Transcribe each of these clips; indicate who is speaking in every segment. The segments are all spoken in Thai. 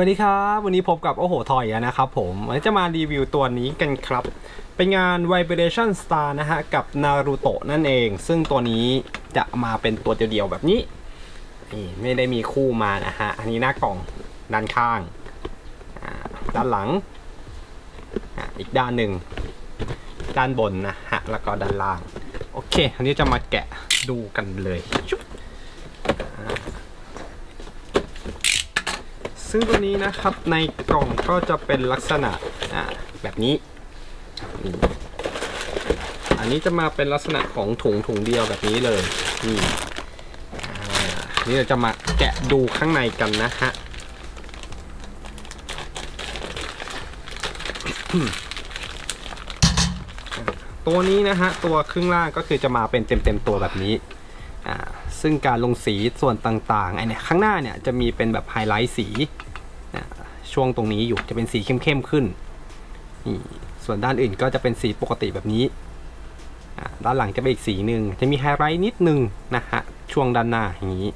Speaker 1: วัสดีครับ วันนี้พบกับโอ้โหทอยนะครับผมวันนี้จะมารีวิวตัวนี้กันครับ เป็นงาน Vibration Star นะฮะ กับนารูโตะนั่นเอง ซึ่งตัวนี้จะมาเป็นตัวเดียวๆแบบนี้ นี่ไม่ได้มีคู่มานะฮะ อันนี้หน้ากล่องด้านข้าง ด้านหลัง อีกด้านหนึ่ง ด้านบนนะฮะ แล้วก็ด้านล่าง โอเคอันนี้จะมาแกะดูกันเลยชุบ ซึ่งตัวนี้นะครับในกล่องก็จะเป็นลักษณะแบบนี้ อันนี้จะมาเป็นลักษณะของถุงถุงเดียวแบบนี้เลยนี่นี่เราจะมาแกะดูข้างในกันนะฮะตัวนี้นะฮะตัวครึ่งล่างก็คือจะมาเป็นเต็มๆตัวแบบนี้ซึ่งการลงสีส่วนต่างๆไอเนี่ยข้างหน้าเนี่ยจะมีเป็นแบบไฮไลท์สี ช่วงตรงนี้อยู่จะเป็นสีเข้มๆขึ้นนี่ส่วนด้านอื่นก็จะเป็นสีปกติแบบนี้ด้านหลังจะเป็นอีกสีหนึ่งจะมีไฮไลท์นิดนึงนะฮะช่วงด้านหน้าอย่างนี้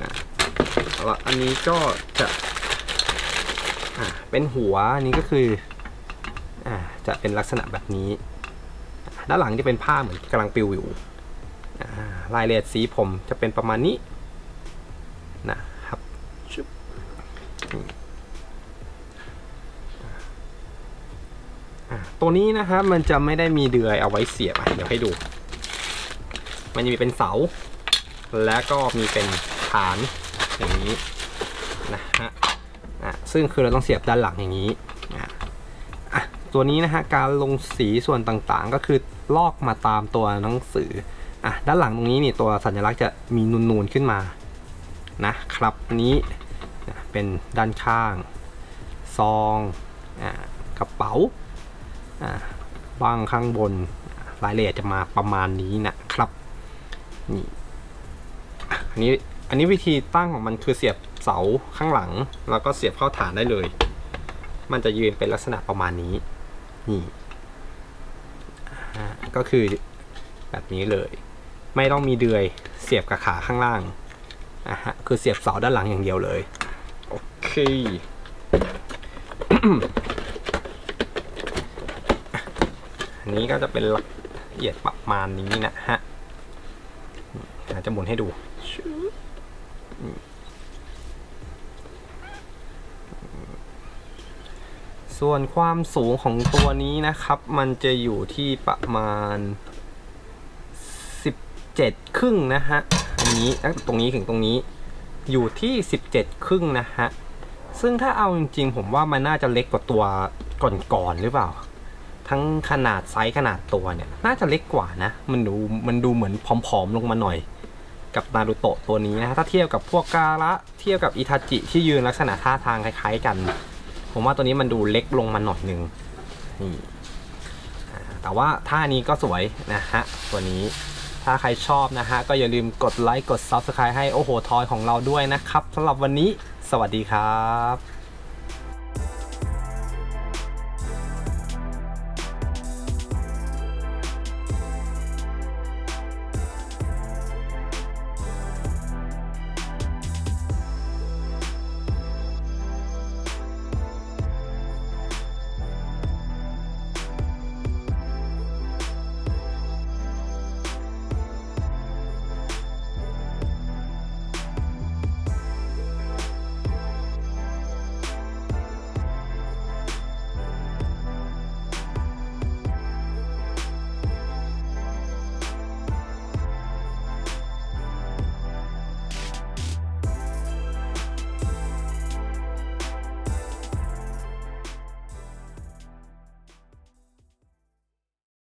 Speaker 1: อ่าเอาละอันนี้ก็จะเป็นหัวอันนี้ก็คืออจะเป็นลักษณะแบบนี้ ด้านหลังจะเป็นผ้าเหมือนกำลังปิวอยู่อ่ารายละเอียดสีผมจะเป็นประมาณนี้นะครับชึบนี่อ่า ตัวนี้นะครับมันจะไม่ได้มีเดือยเอาไว้เสียบเดี๋ยวให้ดู มันจะมีเป็นเสา และก็มีเป็นฐานอย่างนี้นะฮะอะซึ่งคือเราต้องเสียบด้านหลังอย่างนี้อะตัวนี้นะฮะการลงสีส่วนต่างๆ ก็คือลอกมาตามตัวหนังสืออะด้านหลังตรงนี้นี่ตัวสัญลักษณ์จะมีนูนๆขึ้นมานะครับอันนี้เป็นด้านข้าง ซองอ่ากระเป๋า บ้างข้างบนรายละเอียดจะมาประมาณนี้นะครับนี่อันนี้อันนี้วิธีตั้งของมันคือเสียบเสาข้างหลัง แล้วก็เสียบเข้าฐานได้เลย มันจะยืนเป็นลักษณะประมาณนี้นี่ก็คือแบบนี้เลย ไม่ต้องมีเดือยเสียบกับขาข้างล่างอะฮะคือเสียบเสาด้านหลังอย่างเดียวเลย โอเค อันนี้ก็จะเป็นละเอียดประมาณนี้นะฮะจจะหมุนให้ดูส่วนความสูงของตัวนี้นะครับ มันจะอยู่ที่ประมาณ 17 ครึ่งนะฮะ อันนี้ตั้งแต่ตรงนี้ถึงตรงนี้ อยู่ที่ 17 ครึ่งนะฮะ ซึ่งถ้าเอาจริงๆ ผมว่ามันน่าจะเล็กกว่าตัวก่อนๆหรือเปล่า ทั้งขนาดไซส์ขนาดตัวเนี่ย น่าจะเล็กกว่านะ มันดูมันดูเหมือนผอมๆลงมาหน่อย กับนารูโตะตัวนี้นะฮะถ้าเทียบกับพวกกาละเทียบกับอิทาจิที่ยืนลักษณะท่าทางคล้ายๆกัน ผมว่าตัวนี้มันดูเล็กลงมาหน่อยหนึ่งนี่แต่ว่าท่านี้ก็สวยนะฮะตัวนี้ถ้าใครชอบนะฮะ ก็อย่าลืมกดไลค์กด Subscribe ให้โอโหทอยของเราด้วยนะครับสำหรับวันนี้ สวัสดีครับ